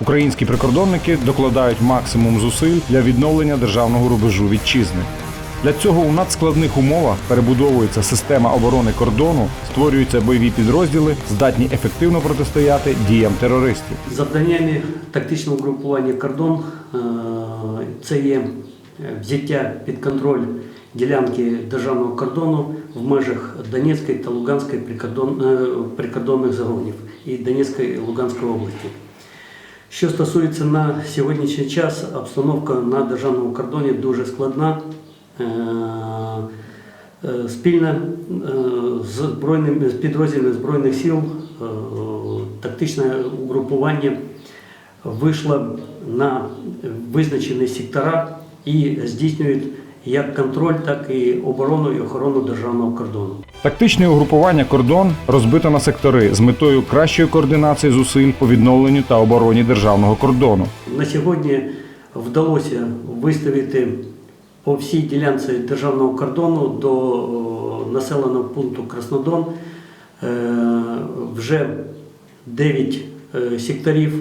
Українські прикордонники докладають максимум зусиль для відновлення державного рубежу вітчизни. Для цього у надскладних умовах перебудовується система оборони кордону, створюються бойові підрозділи, здатні ефективно протистояти діям терористів. Завданнями тактичного групування кордон е, це є е, взяття під контроль ділянки державного кордону в межах Донецької та Луганської е, прикордонних загонів і Донецької і Луганської області. Що стосується на сьогоднішній час, обстановка на державному кордоні дуже складна. Е, е, Спільно е, з збройними з підрозділами Збройних сил тактичне угрупування вийшло на визначені сектора і здійснюють як контроль, так і оборону і охорону державного кордону. Тактичне угрупування кордон розбито на сектори з метою кращої координації зусиль по відновленню та обороні державного кордону. На сьогодні вдалося виставити по всій ділянці державного кордону до населеного пункту Краснодон е, вже 9 е, секторів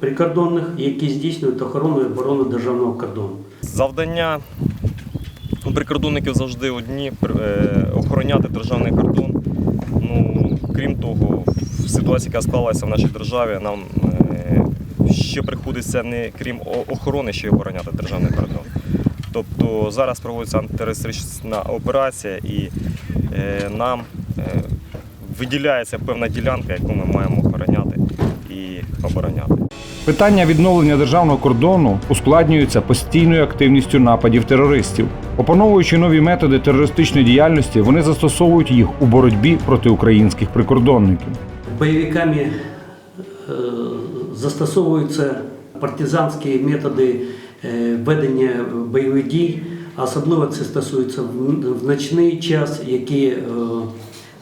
прикордонних, які здійснюють охорону і оборону державного кордону. Завдання у прикордонників завжди одні е, охороняти державний кордон. Ну, крім того, в ситуації, яка склалася в нашій державі, нам е, ще приходиться не крім охорони, ще й обороняти державний кордон. Тобто зараз проводиться антитерористична операція і е, нам виділяється певна ділянка, яку ми маємо охороняти і обороняти. Питання відновлення державного кордону ускладнюється постійною активністю нападів терористів. Опановуючи нові методи терористичної діяльності, вони застосовують їх у боротьбі проти українських прикордонників. Боевиками е, застосовуються партизанські методи е, ведення бойових дій, особливо це стосується в- в ночний час, які е,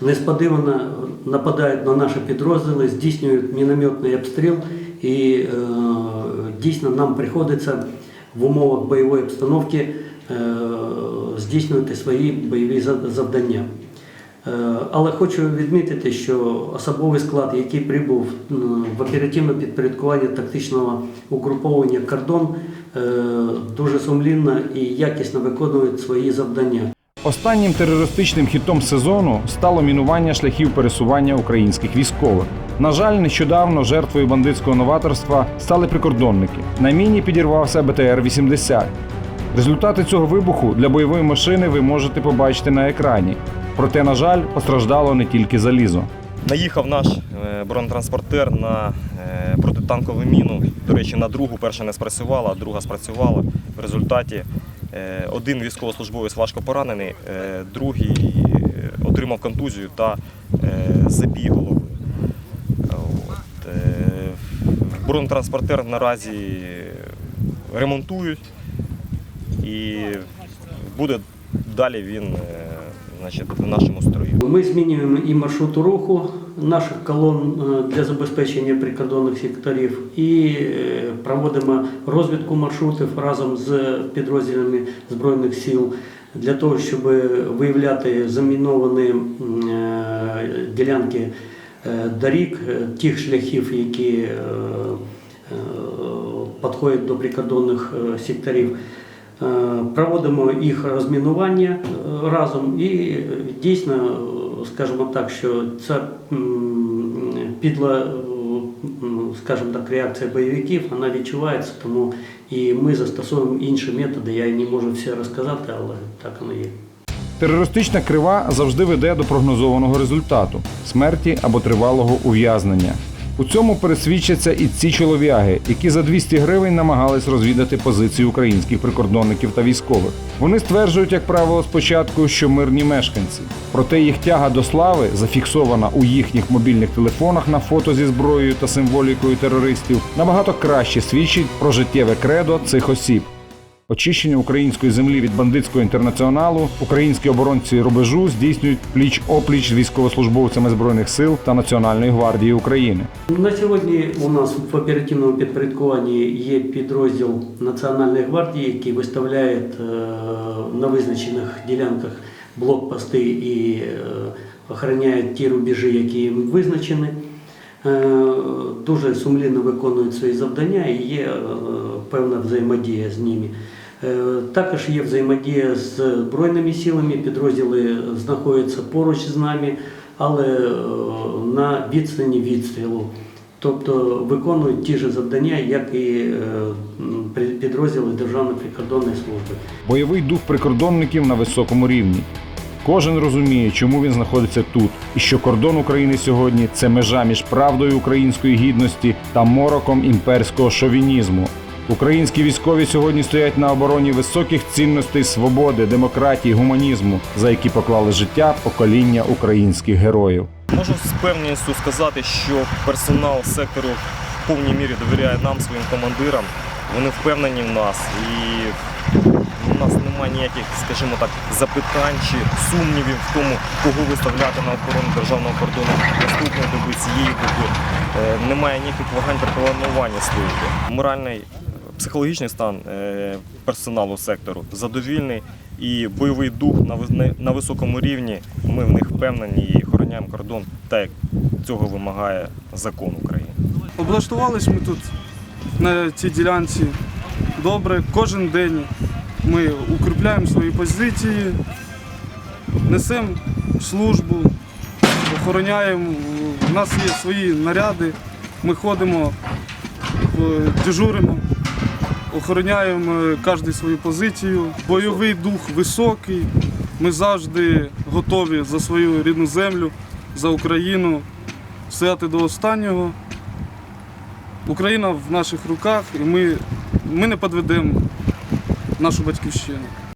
несподівано нападають на наші підрозділи, здійснюють мінометний обстріл, і е, дійсно нам приходиться в умовах бойової обстановки е, здійснювати свої бойові завдання. Е, Але хочу відмітити, що особовий склад, який прибув в оперативне підпорядкування тактичного угруповання кордон, е, дуже сумлінно і якісно виконують свої завдання. Останнім терористичним хітом сезону стало мінування шляхів пересування українських військових. На жаль, нещодавно жертвою бандитського новаторства стали прикордонники. На міні підірвався БТР-80. Результати цього вибуху для бойової машини ви можете побачити на екрані. Проте, на жаль, постраждало не тільки залізо. Наїхав наш е, бронетранспортер на е, протитанкову міну. До речі, на другу перша не спрацювала, а друга спрацювала. В результаті один військовослужбовець важко поранений, е, другий е, отримав контузію та е, забій голови. Е, Бронетранспортер наразі ремонтують і буде далі він е, значить, в нашому строю. Ми змінюємо і маршрут руху наших колон е, для забезпечення прикордонних секторів і е, проводимо розвідку маршрутів разом з підрозділами Збройних сил для того, щоб виявляти заміновані е, ділянки доріг, тих шляхів, які підходять до прикордонних секторів. Е, Проводимо їх розмінування е, разом і е, дійсно, скажімо так, що ця підла, скажімо так, реакція бойовиків, вона відчувається, тому і ми застосовуємо інші методи. Я не можу все розказати, але так воно є. Терористична крива завжди веде до прогнозованого результату смерті або тривалого ув'язнення. У цьому пересвідчаться і ці чолов'яги, які за 200 гривень намагались розвідати позиції українських прикордонників та військових. Вони стверджують, як правило, спочатку, що мирні мешканці. Проте їх тяга до слави, зафіксована у їхніх мобільних телефонах на фото зі зброєю та символікою терористів, набагато краще свідчить про життєве кредо цих осіб. Очищення української землі від бандитського інтернаціоналу українські оборонці рубежу здійснюють пліч опліч з військовослужбовцями збройних сил та Національної гвардії України. На сьогодні у нас в оперативному підпорядкуванні є підрозділ Національної гвардії, який виставляє е, на визначених ділянках блокпости і е, охороняє ті рубежі, які їм визначені. Е, дуже сумлінно виконують свої завдання і є е, певна взаємодія з ними. Е, Також є взаємодія з Збройними силами, підрозділи знаходяться поруч з нами, але на відстані відстрілу. Тобто виконують ті ж завдання, як і підрозділи Державної прикордонної служби. Бойовий дух прикордонників на високому рівні. Кожен розуміє, чому він знаходиться тут, і що кордон України сьогодні це межа між правдою української гідності та мороком імперського шовінізму. Українські військові сьогодні стоять на обороні високих цінностей свободи, демократії, гуманізму, за які поклали життя покоління українських героїв. Можу з певністю сказати, що персонал сектору в повній мірі довіряє нам, своїм командирам. Вони впевнені в нас і у нас немає ніяких, скажімо так, запитань чи сумнівів в тому, кого виставляти на охорону державного кордону наступної доби, цієї доби. Е, Немає ніяких вагань при плануванні служби. Моральний, психологічний стан е, персоналу сектору задовільний і бойовий дух на вис- на- на високому рівні. Ми в них впевнені і охороняємо кордон так, як цього вимагає закон України. Облаштувались ми тут на цій ділянці добре. Кожен день ми укріпляємо свої позиції, несемо службу, охороняємо. У нас є свої наряди. Ми ходимо, дежуримо, охороняємо е, кожен свою позицію. Бойовий дух високий. Ми завжди готові за свою рідну землю, за Україну стояти до останнього. Україна в наших руках, і ми, ми не підведемо нашу батьківщину.